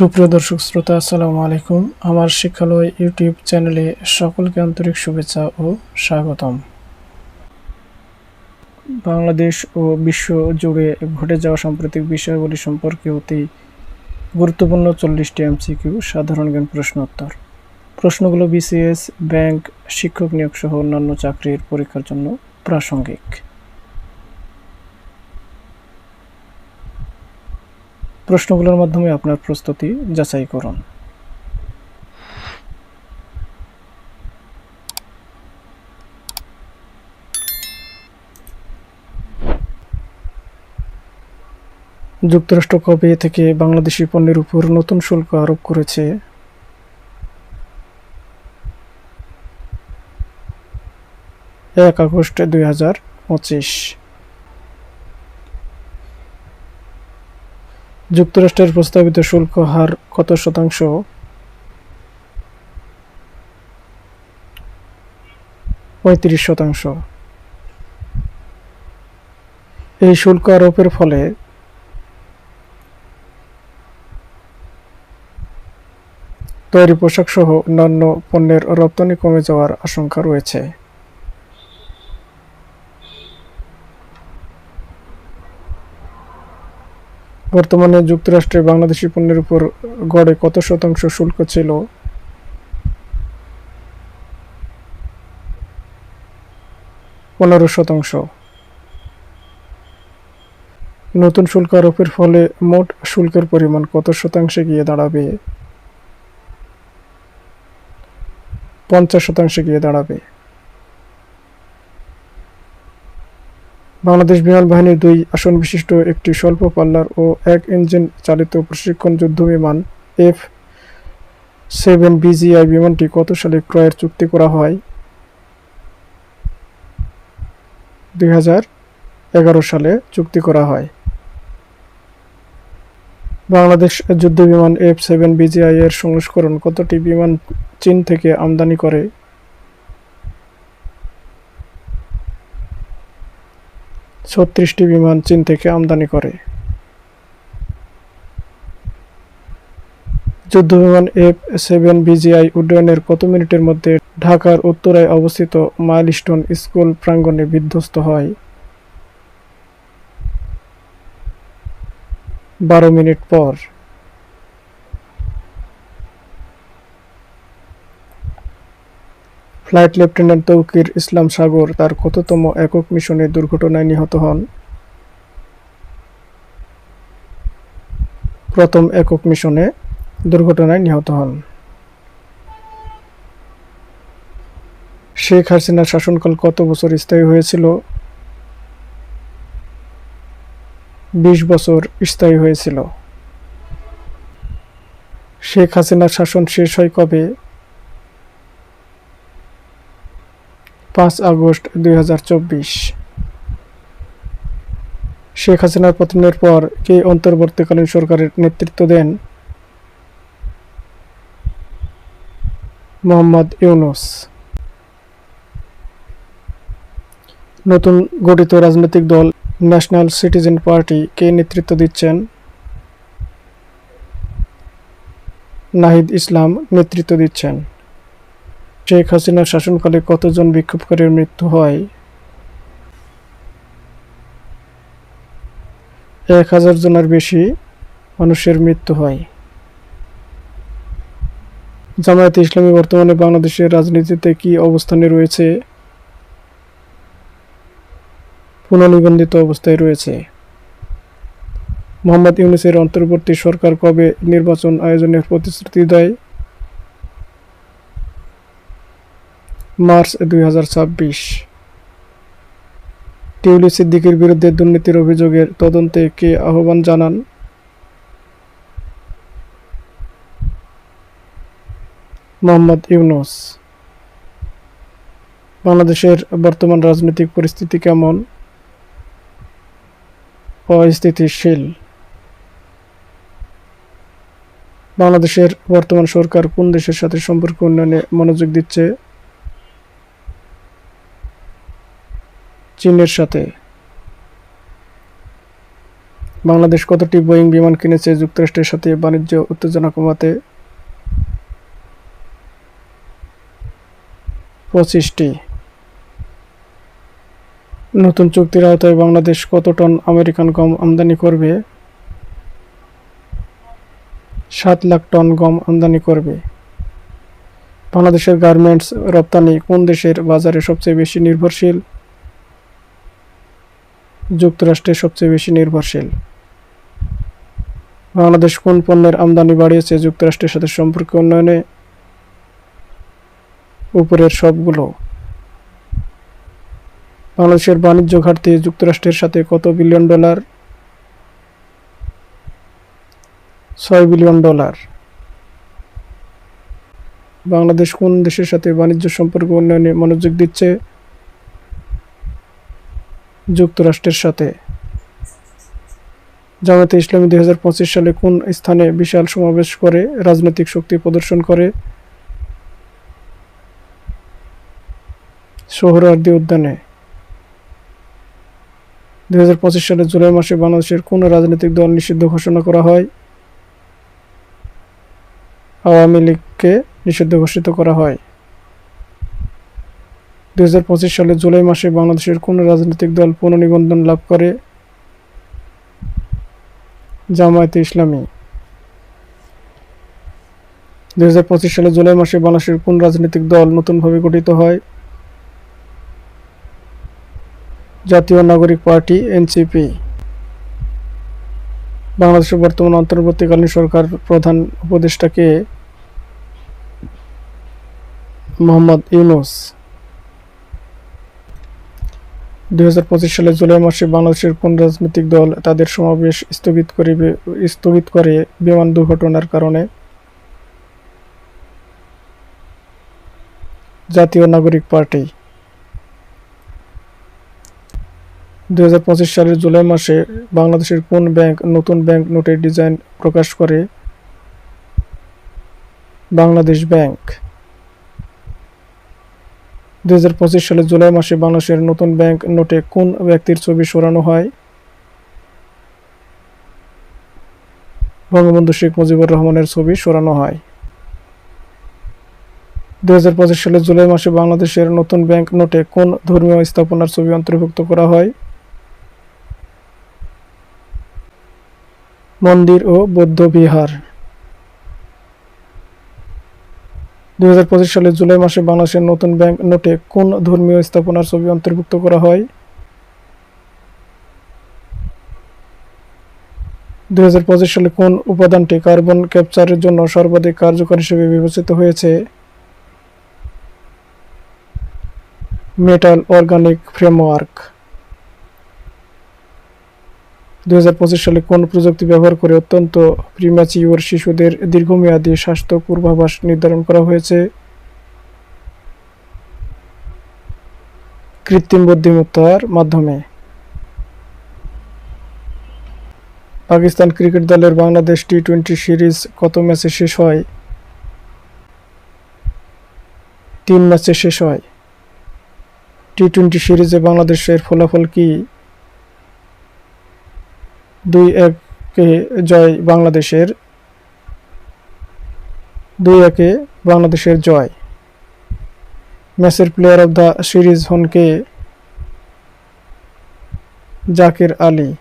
সুপ্রিয় দর্শক শ্রোতা, আসসালামু আলাইকুম। আমার শিক্ষালয় ইউটিউব চ্যানেলে সকলকে আন্তরিক শুভেচ্ছা ও স্বাগতম। বাংলাদেশ ও বিশ্ব জুড়ে ঘটে যাওয়া সাম্প্রতিক বিষয়গুলি সম্পর্কে অতি গুরুত্বপূর্ণ চল্লিশটি এমসিকিউ সাধারণ জ্ঞান প্রশ্ন উত্তর প্রশ্নগুলো বিসিএস, ব্যাংক, শিক্ষক নিয়োগ সহ অন্যান্য চাকরির পরীক্ষার জন্য প্রাসঙ্গিক। প্রশ্নগুলোর মাধ্যমে আপনার প্রস্তুতি যাচাই করুন। যুক্তরাষ্ট্র কবে থেকে বাংলাদেশি পণ্যের উপর নতুন শুল্ক আরোপ করেছে? এক আগস্ট দুই হাজার পঁচিশ। যুক্তরাষ্ট্রের প্রস্তাবিত শুল্ক হার কত শতাংশ? পঁয়ত্রিশ শতাংশ। এই শুল্ক আরোপের ফলে তৈরি পোশাক সহ অন্যান্য পণ্যের রপ্তানি কমে যাওয়ার আশঙ্কা রয়েছে। বর্তমানে যুক্তরাষ্ট্রে বাংলাদেশি পণ্যের উপর গড়ে কত শতাংশ শুল্ক ছিল? পনেরো শতাংশ। নতুন শুল্ক আরোপের ফলে মোট শুল্কের পরিমাণ কত শতাংশে গিয়ে দাঁড়াবে? পঞ্চাশ শতাংশে গিয়ে দাঁড়াবে। বাংলাদেশ বিমান বাহিনীর দুই আসন বিশিষ্ট একটি স্বল্প পাল্লার ও এক ইঞ্জিন চালিত প্রশিক্ষণ যুদ্ধ বিমান এফ সেভেন বিজিআই বিমানটি কত সালে ক্রয়ের চুক্তি করা হয়? দুই হাজার এগারো সালে চুক্তি করা হয়। বাংলাদেশ যুদ্ধ বিমান এফ সেভেন বিজিআই এর সংস্করণ কতটি বিমান চীন থেকে আমদানি করে? ছত্রিশটি বিমান চীন থেকে আমদানি করে। যুদ্ধ বিমান এফ সেভেন বিজিআই উড্ডয়নের কত মিনিটের মধ্যে ঢাকার উত্তরায় অবস্থিত মাইলস্টোন স্কুল প্রাঙ্গণে বিধ্বস্ত হয়? বারো মিনিট পর। ফ্লাইট লেফটেন্যান্ট তৌকির ইসলাম সাগর তার কততম একক মিশনে দুর্ঘটনায় নিহত হন। প্রথম একক মিশনে দুর্ঘটনায় নিহত হন। শেখ হাসিনার শাসনকাল কত বছর স্থায়ী হয়েছিল? বিশ বছর স্থায়ী হয়েছিল। শেখ হাসিনার শাসন শেষ হয় কবে? পাঁচ আগস্ট দুই হাজার চব্বিশ। শেখ হাসিনার পতনের পর কে অন্তর্বর্তীকালীন সরকারের নেতৃত্ব দেন? মোহাম্মদ ইউনুস। নতুন গঠিত রাজনৈতিক দল ন্যাশনাল সিটিজেন পার্টি কে নেতৃত্ব দিচ্ছেন? নাহিদ ইসলাম নেতৃত্ব দিচ্ছেন। শেখ হাসিনার শাসনকালে কতজন বিক্ষোভকারীর মৃত্যু হয়? এক হাজার জনের বেশি মানুষের মৃত্যু হয়। জামায়াতে ইসলামী বর্তমানে বাংলাদেশের রাজনীতিতে কি অবস্থানে রয়েছে? পুনর্নিবন্ধিত অবস্থায় রয়েছে। মোহাম্মদ ইউনুসের অন্তর্বর্তী সরকার কবে নির্বাচন আয়োজনের প্রতিশ্রুতি দেয়? মার্চ দুই হাজার ছাব্বিশ। টিউলি সিদ্দিকের বিরুদ্ধে দুর্নীতির অভিযোগের তদন্তে কে আহ্বান জানান? মোহাম্মদ ইউনুস। বাংলাদেশের বর্তমান রাজনৈতিক পরিস্থিতি কেমন? অস্থিতিশীল। বাংলাদেশের বর্তমান সরকার কোন দেশের সাথে সম্পর্ক উন্নয়নে মনোযোগ দিচ্ছে? চীনের সাথে। বাংলাদেশ কতটি বোয়িং বিমান কিনেছে যুক্তরাষ্ট্রের সাথে বাণিজ্য উত্তেজনা কমাতে? পঁচিশটি। নতুন চুক্তির আওতায় বাংলাদেশ কত টন আমেরিকান গম আমদানি করবে? সাত লাখ টন গম আমদানি করবে। বাংলাদেশের গার্মেন্টস রপ্তানি কোন দেশের বাজারে সবচেয়ে বেশি নির্ভরশীল? যুক্তরাষ্ট্রে সবচেয়ে বেশি নির্ভরশীল। বাংলাদেশ কোন পণ্যের আমদানি বাড়িয়েছে যুক্তরাষ্ট্রের সাথে সম্পর্ক উন্নয়নে? উপরের সবগুলো। বাংলাদেশের বাণিজ্য ঘাটতি যুক্তরাষ্ট্রের সাথে কত বিলিয়ন ডলার? ছয় বিলিয়ন ডলার। বাংলাদেশ কোন দেশের সাথে বাণিজ্য সম্পর্ক উন্নয়নে মনোযোগ দিচ্ছে? যুক্তরাষ্ট্রের সাথে। জামায়াতে ইসলামী দুই হাজার পঁচিশ সালে কোন স্থানে বিশাল সমাবেশ করে রাজনৈতিক শক্তি প্রদর্শন করে? সোহরাওয়ার্দী উদ্যানে। দুই সালের জুলাই মাসে বাংলাদেশের কোন রাজনৈতিক দল নিষিদ্ধ ঘোষণা করা হয়? আওয়ামী লীগকে নিষিদ্ধ ঘোষিত করা হয়। দু হাজার পঁচিশ সালে জুলাই মাসে বাংলাদেশের কোন রাজনৈতিক দল পুনর্নিবন্ধন লাভ করে? জামায়াতে ইসলামী। দুই হাজার পঁচিশ সালে জুলাই মাসে বাংলাদেশের কোন রাজনৈতিক দল নতুনভাবে গঠিত হয়? জাতীয় নাগরিক পার্টি, এনসিপি। বাংলাদেশের বর্তমান অন্তর্বর্তীকালীন সরকার প্রধান উপদেষ্টাকে মোহাম্মদ ইউনুস। দুই হাজার পঁচিশ সালের জুলাই মাসে বাংলাদেশের কোন রাজনৈতিক দল তাদের সমাবেশ স্থগিত করে বি- স্থগিত করে বিমান দুর্ঘটনার কারণে? জাতীয় নাগরিক পার্টি। দুই হাজার পঁচিশ সালের জুলাই মাসে বাংলাদেশের কোন ব্যাংক নতুন ব্যাংক নোটের ডিজাইন প্রকাশ করে? বাংলাদেশ ব্যাংক। দুই সালের জুলাই মাসে বাংলাদেশের নতুন ব্যাংক নোটে কোন ব্যক্তির ছবি সরানো হয়? বঙ্গবন্ধু শেখ মুজিবুর রহমানের ছবি সরানো হয়। দুই হাজার পঁচিশ সালের জুলাই মাসে বাংলাদেশের নতুন ব্যাংক নোটে কোন ধর্মীয় স্থাপনার ছবি অন্তর্ভুক্ত করা হয়? মন্দির ও বৌদ্ধ বিহার। দুই সালের জুলাই মাসে বাংলাদেশের নতুন ব্যাংক নোটে কোন ধর্মীয় স্থাপনার ছবি অন্তর্ভুক্ত করা হয়? দুই সালে কোন উপাদানটি কার্বন ক্যাপচারের জন্য সর্বাধিক কার্যকর হিসেবে বিবেচিত হয়েছে? Metal organic framework. দু হাজার পঁচিশ সালে কোন প্রযুক্তি ব্যবহার করে অত্যন্ত প্রিম্যাচিওর শিশুদের দীর্ঘমেয়াদী স্বাস্থ্য পূর্বাভাস নির্ধারণ করা হয়েছে? কৃত্রিম বুদ্ধিমত্তার মাধ্যমে। পাকিস্তান ক্রিকেট দলের বাংলাদেশ টি টোয়েন্টি সিরিজ কত ম্যাচে শেষ হয়? তিন ম্যাচে শেষ হয়। টি টোয়েন্টি সিরিজে বাংলাদেশের ফলাফল কি? দুই একে জয় বাংলাদেশের, দুই একে বাংলাদেশের জয়। ম্যাচের প্লেয়ার অব দ্য সিরিজ হন কে? জাকির আলী।